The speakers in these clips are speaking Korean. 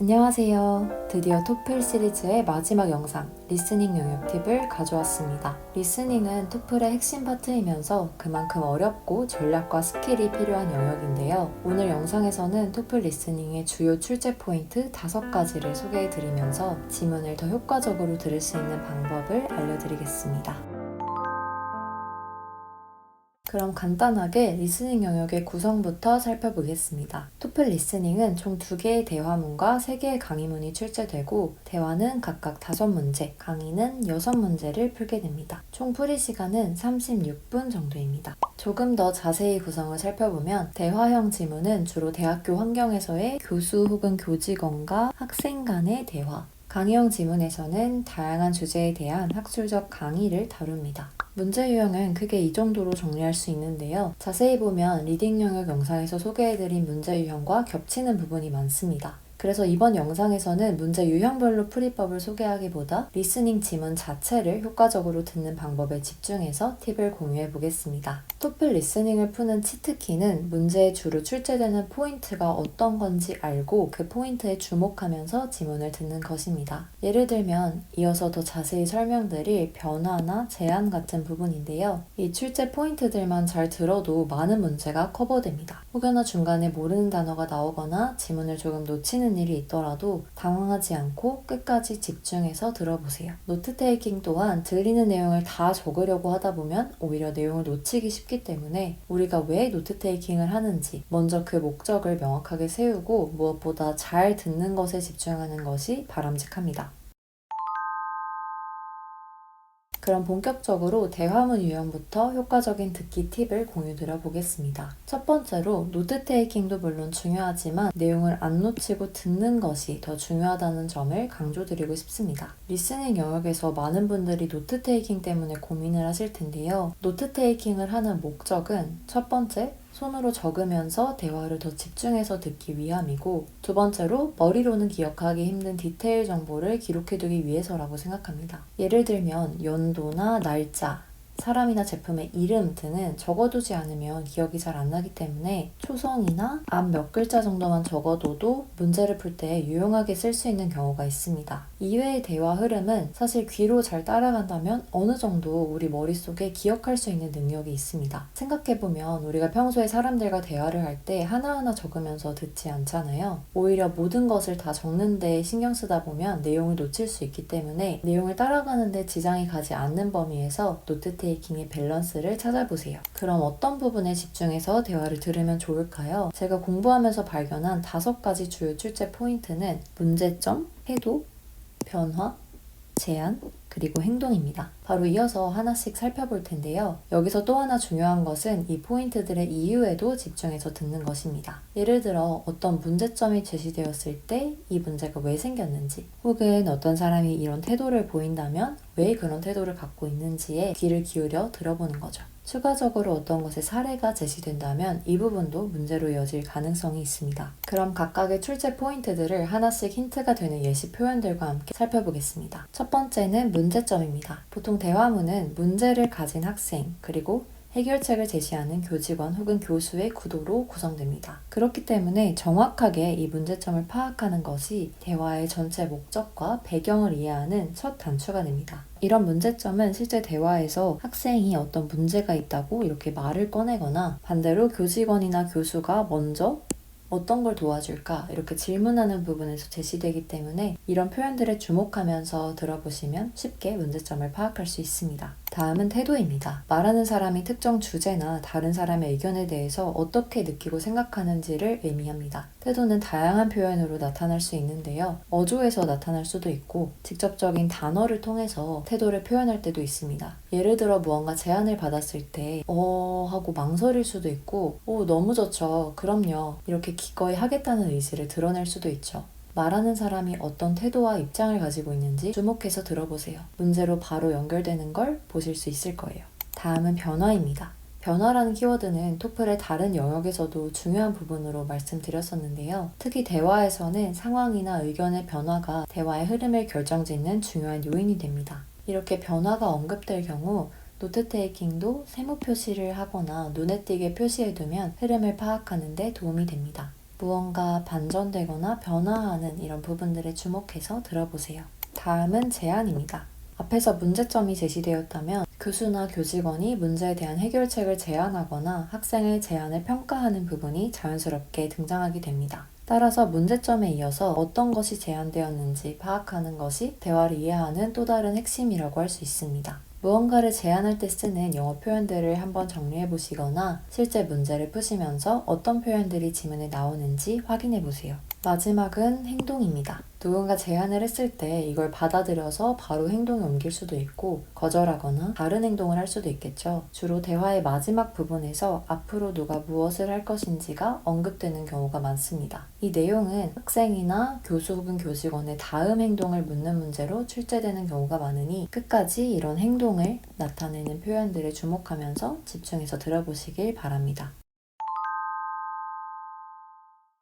안녕하세요. 드디어 토플 시리즈의 마지막 영상, 리스닝 영역 팁을 가져왔습니다. 리스닝은 토플의 핵심 파트이면서 그만큼 어렵고 전략과 스킬이 필요한 영역인데요. 오늘 영상에서는 토플 리스닝의 주요 출제 포인트 5가지를 소개해 드리면서 지문을 더 효과적으로 들을 수 있는 방법을 알려드리겠습니다. 그럼 간단하게 리스닝 영역의 구성부터 살펴보겠습니다. 토플 리스닝은 총두 개의 대화문과 세 개의 강의문이 출제되고 대화는 각각 다섯 문제, 강의는 여섯 문제를 풀게 됩니다. 총 풀이 시간은 36분 정도입니다. 조금 더 자세히 구성을 살펴보면 대화형 지문은 주로 대학교 환경에서의 교수 혹은 교직원과 학생 간의 대화, 강의형 지문에서는 다양한 주제에 대한 학술적 강의를 다룹니다. 문제 유형은 크게 이 정도로 정리할 수 있는데요. 자세히 보면 리딩 영역 영상에서 소개해드린 문제 유형과 겹치는 부분이 많습니다. 그래서 이번 영상에서는 문제 유형별로 풀이법을 소개하기보다 리스닝 지문 자체를 효과적으로 듣는 방법에 집중해서 팁을 공유해 보겠습니다. 토플 리스닝을 푸는 치트키는 문제에 주로 출제되는 포인트가 어떤 건지 알고 그 포인트에 주목하면서 지문을 듣는 것입니다. 예를 들면 이어서 더 자세히 설명드릴 변화나 제한 같은 부분인데요. 이 출제 포인트들만 잘 들어도 많은 문제가 커버됩니다. 혹여나 중간에 모르는 단어가 나오거나 지문을 조금 놓치는 하는 일이 있더라도 당황하지 않고 끝까지 집중해서 들어보세요. 노트 테이킹 또한 들리는 내용을 다 적으려고 하다 보면 오히려 내용을 놓치기 쉽기 때문에 우리가 왜 노트 테이킹을 하는지 먼저 그 목적을 명확하게 세우고 무엇보다 잘 듣는 것에 집중하는 것이 바람직합니다. 그럼 본격적으로 대화문 유형부터 효과적인 듣기 팁을 공유 드려 보겠습니다. 첫 번째로 노트 테이킹도 물론 중요하지만 내용을 안 놓치고 듣는 것이 더 중요하다는 점을 강조드리고 싶습니다. 리스닝 영역에서 많은 분들이 노트 테이킹 때문에 고민을 하실 텐데요. 노트 테이킹을 하는 목적은 첫 번째, 손으로 적으면서 대화를 더 집중해서 듣기 위함이고 두 번째로 머리로는 기억하기 힘든 디테일 정보를 기록해두기 위해서라고 생각합니다. 예를 들면 연도나 날짜, 사람이나 제품의 이름 등은 적어두지 않으면 기억이 잘 안 나기 때문에 초성이나 앞 몇 글자 정도만 적어둬도 문제를 풀 때 유용하게 쓸 수 있는 경우가 있습니다. 이외의 대화 흐름은 사실 귀로 잘 따라간다면 어느 정도 우리 머릿속에 기억할 수 있는 능력이 있습니다. 생각해보면 우리가 평소에 사람들과 대화를 할 때 하나하나 적으면서 듣지 않잖아요. 오히려 모든 것을 다 적는데 신경 쓰다 보면 내용을 놓칠 수 있기 때문에 내용을 따라가는데 지장이 가지 않는 범위에서 노트 테이킹의 밸런스를 찾아보세요. 그럼 어떤 부분에 집중해서 대화를 들으면 좋을까요? 제가 공부하면서 발견한 다섯 가지 주요 출제 포인트는 문제점, 해도, 변화, 제안, 그리고 행동입니다. 바로 이어서 하나씩 살펴볼 텐데요. 여기서 또 하나 중요한 것은 이 포인트들의 이유에도 집중해서 듣는 것입니다. 예를 들어 어떤 문제점이 제시되었을 때 이 문제가 왜 생겼는지, 혹은 어떤 사람이 이런 태도를 보인다면 왜 그런 태도를 갖고 있는지에 귀를 기울여 들어보는 거죠. 추가적으로 어떤 것의 사례가 제시된다면 이 부분도 문제로 이어질 가능성이 있습니다. 그럼 각각의 출제 포인트들을 하나씩 힌트가 되는 예시 표현들과 함께 살펴보겠습니다. 첫 번째는 문제점입니다. 보통 대화문은 문제를 가진 학생, 그리고 해결책을 제시하는 교직원 혹은 교수의 구도로 구성됩니다. 그렇기 때문에 정확하게 이 문제점을 파악하는 것이 대화의 전체 목적과 배경을 이해하는 첫 단추가 됩니다. 이런 문제점은 실제 대화에서 학생이 어떤 문제가 있다고 이렇게 말을 꺼내거나 반대로 교직원이나 교수가 먼저 어떤 걸 도와줄까? 이렇게 질문하는 부분에서 제시되기 때문에 이런 표현들에 주목하면서 들어보시면 쉽게 문제점을 파악할 수 있습니다. 다음은 태도입니다. 말하는 사람이 특정 주제나 다른 사람의 의견에 대해서 어떻게 느끼고 생각하는지를 의미합니다. 태도는 다양한 표현으로 나타날 수 있는데요. 어조에서 나타날 수도 있고 직접적인 단어를 통해서 태도를 표현할 때도 있습니다. 예를 들어 무언가 제안을 받았을 때 어 하고 망설일 수도 있고 오 너무 좋죠. 그럼요. 이렇게 기꺼이 하겠다는 의지를 드러낼 수도 있죠. 말하는 사람이 어떤 태도와 입장을 가지고 있는지 주목해서 들어보세요. 문제로 바로 연결되는 걸 보실 수 있을 거예요. 다음은 변화입니다. 변화라는 키워드는 토플의 다른 영역에서도 중요한 부분으로 말씀드렸었는데요. 특히 대화에서는 상황이나 의견의 변화가 대화의 흐름을 결정짓는 중요한 요인이 됩니다. 이렇게 변화가 언급될 경우 노트 테이킹도 세모 표시를 하거나 눈에 띄게 표시해두면 흐름을 파악하는 데 도움이 됩니다. 무언가 반전되거나 변화하는 이런 부분들에 주목해서 들어보세요. 다음은 제안입니다. 앞에서 문제점이 제시되었다면 교수나 교직원이 문제에 대한 해결책을 제안하거나 학생의 제안을 평가하는 부분이 자연스럽게 등장하게 됩니다. 따라서 문제점에 이어서 어떤 것이 제안되었는지 파악하는 것이 대화를 이해하는 또 다른 핵심이라고 할 수 있습니다. 무언가를 제안할 때 쓰는 영어 표현들을 한번 정리해 보시거나 실제 문제를 푸시면서 어떤 표현들이 지문에 나오는지 확인해 보세요. 마지막은 행동입니다. 누군가 제안을 했을 때 이걸 받아들여서 바로 행동에 옮길 수도 있고 거절하거나 다른 행동을 할 수도 있겠죠. 주로 대화의 마지막 부분에서 앞으로 누가 무엇을 할 것인지가 언급되는 경우가 많습니다. 이 내용은 학생이나 교수 혹은 교직원의 다음 행동을 묻는 문제로 출제되는 경우가 많으니 끝까지 이런 행동을 나타내는 표현들에 주목하면서 집중해서 들어보시길 바랍니다.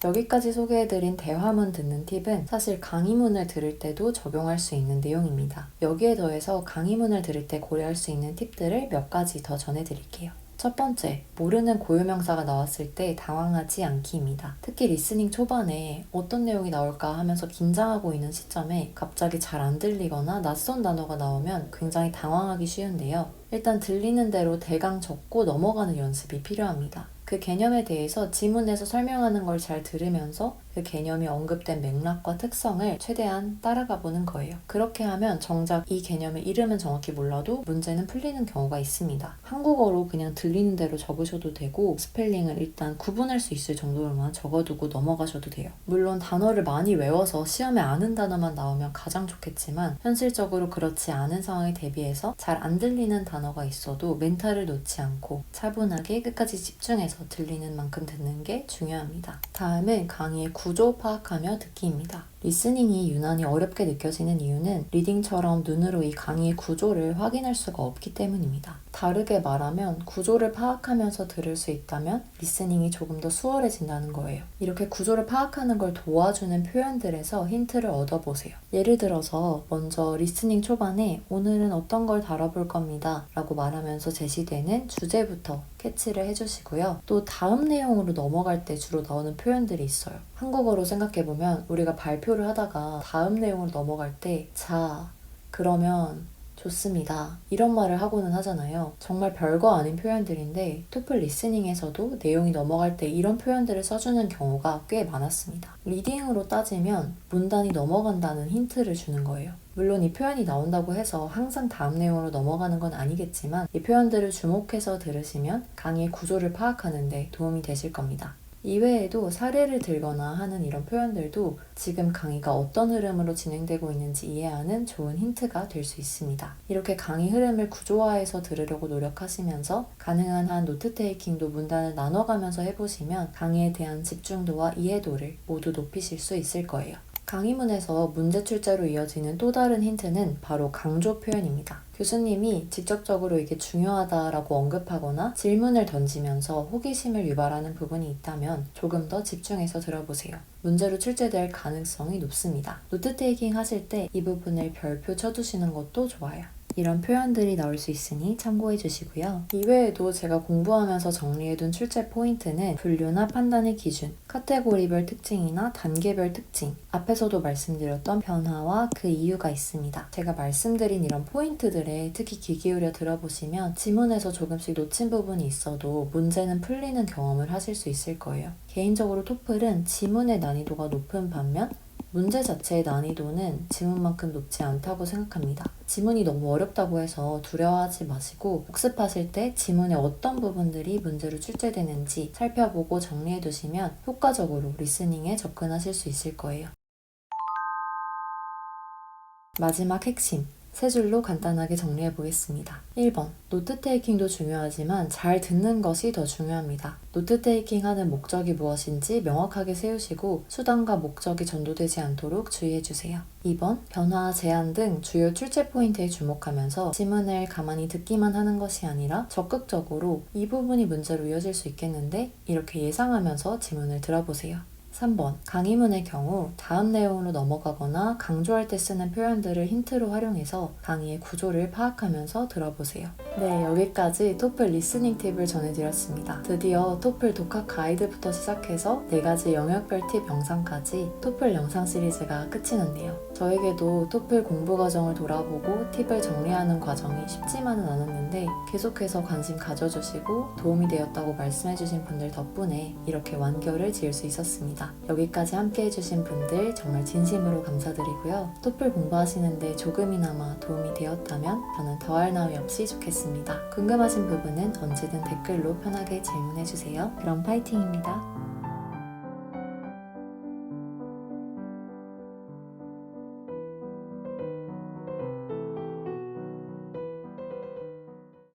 여기까지 소개해드린 대화문 듣는 팁은 사실 강의문을 들을 때도 적용할 수 있는 내용입니다. 여기에 더해서 강의문을 들을 때 고려할 수 있는 팁들을 몇 가지 더 전해드릴게요. 첫 번째, 모르는 고유명사가 나왔을 때 당황하지 않기입니다. 특히 리스닝 초반에 어떤 내용이 나올까 하면서 긴장하고 있는 시점에 갑자기 잘 안 들리거나 낯선 단어가 나오면 굉장히 당황하기 쉬운데요. 일단 들리는 대로 대강 적고 넘어가는 연습이 필요합니다. 그 개념에 대해서 지문에서 설명하는 걸 잘 들으면서 그 개념이 언급된 맥락과 특성을 최대한 따라가 보는 거예요. 그렇게 하면 정작 이 개념의 이름은 정확히 몰라도 문제는 풀리는 경우가 있습니다. 한국어로 그냥 들리는 대로 적으셔도 되고 스펠링을 일단 구분할 수 있을 정도로만 적어두고 넘어가셔도 돼요. 물론 단어를 많이 외워서 시험에 아는 단어만 나오면 가장 좋겠지만 현실적으로 그렇지 않은 상황에 대비해서 잘 안 들리는 단어가 있어도 멘탈을 놓지 않고 차분하게 끝까지 집중해서 들리는 만큼 듣는 게 중요합니다. 다음은 강의의 구조 파악하며 듣기입니다. 리스닝이 유난히 어렵게 느껴지는 이유는 리딩처럼 눈으로 이 강의의 구조를 확인할 수가 없기 때문입니다. 다르게 말하면 구조를 파악하면서 들을 수 있다면 리스닝이 조금 더 수월해진다는 거예요. 이렇게 구조를 파악하는 걸 도와주는 표현들에서 힌트를 얻어보세요. 예를 들어서 먼저 리스닝 초반에 오늘은 어떤 걸 다뤄볼 겁니다. 라고 말하면서 제시되는 주제부터 캐치를 해주시고요. 또 다음 내용으로 넘어갈 때 주로 나오는 표현들이 있어요. 한국어로 생각해보면 우리가 발표 를 하다가 다음 내용으로 넘어갈 때 자, 그러면 좋습니다. 이런 말을 하고는 하잖아요. 정말 별거 아닌 표현들인데 토플 리스닝에서도 내용이 넘어갈 때 이런 표현들을 써주는 경우가 꽤 많았습니다. 리딩으로 따지면 문단이 넘어간다는 힌트를 주는 거예요. 물론 이 표현이 나온다고 해서 항상 다음 내용으로 넘어가는 건 아니겠지만 이 표현들을 주목해서 들으시면 강의의 구조를 파악하는데 도움이 되실 겁니다. 이외에도 사례를 들거나 하는 이런 표현들도 지금 강의가 어떤 흐름으로 진행되고 있는지 이해하는 좋은 힌트가 될 수 있습니다. 이렇게 강의 흐름을 구조화해서 들으려고 노력하시면서 가능한 한 노트 테이킹도 문단을 나눠가면서 해보시면 강의에 대한 집중도와 이해도를 모두 높이실 수 있을 거예요. 강의문에서 문제 출제로 이어지는 또 다른 힌트는 바로 강조 표현입니다. 교수님이 직접적으로 이게 중요하다라고 언급하거나 질문을 던지면서 호기심을 유발하는 부분이 있다면 조금 더 집중해서 들어보세요. 문제로 출제될 가능성이 높습니다. 노트 테이킹 하실 때 이 부분을 별표 쳐두시는 것도 좋아요. 이런 표현들이 나올 수 있으니 참고해 주시고요. 이외에도 제가 공부하면서 정리해둔 출제 포인트는 분류나 판단의 기준, 카테고리별 특징이나 단계별 특징, 앞에서도 말씀드렸던 변화와 그 이유가 있습니다. 제가 말씀드린 이런 포인트들에 특히 귀 기울여 들어보시면 지문에서 조금씩 놓친 부분이 있어도 문제는 풀리는 경험을 하실 수 있을 거예요. 개인적으로 토플은 지문의 난이도가 높은 반면 문제 자체의 난이도는 지문만큼 높지 않다고 생각합니다. 지문이 너무 어렵다고 해서 두려워하지 마시고 복습하실 때 지문의 어떤 부분들이 문제로 출제되는지 살펴보고 정리해 두시면 효과적으로 리스닝에 접근하실 수 있을 거예요. 마지막 핵심. 세 줄로 간단하게 정리해 보겠습니다. 1번. 노트 테이킹도 중요하지만 잘 듣는 것이 더 중요합니다. 노트 테이킹 하는 목적이 무엇인지 명확하게 세우시고 수단과 목적이 전도되지 않도록 주의해 주세요. 2번. 변화, 제한 등 주요 출제 포인트에 주목하면서 지문을 가만히 듣기만 하는 것이 아니라 적극적으로 이 부분이 문제로 이어질 수 있겠는데 이렇게 예상하면서 지문을 들어보세요. 3번 강의문의 경우 다음 내용으로 넘어가거나 강조할 때 쓰는 표현들을 힌트로 활용해서 강의의 구조를 파악하면서 들어보세요. 네, 여기까지 토플 리스닝 팁을 전해드렸습니다. 드디어 토플 독학 가이드부터 시작해서 4가지 영역별 팁 영상까지 토플 영상 시리즈가 끝이 났네요. 저에게도 토플 공부 과정을 돌아보고 팁을 정리하는 과정이 쉽지만은 않았는데 계속해서 관심 가져주시고 도움이 되었다고 말씀해주신 분들 덕분에 이렇게 완결을 지을 수 있었습니다. 여기까지 함께 해주신 분들 정말 진심으로 감사드리고요. 토플 공부하시는데 조금이나마 도움이 되었다면 저는 더할 나위 없이 좋겠습니다. 궁금하신 부분은 언제든 댓글로 편하게 질문해주세요. 그럼 파이팅입니다.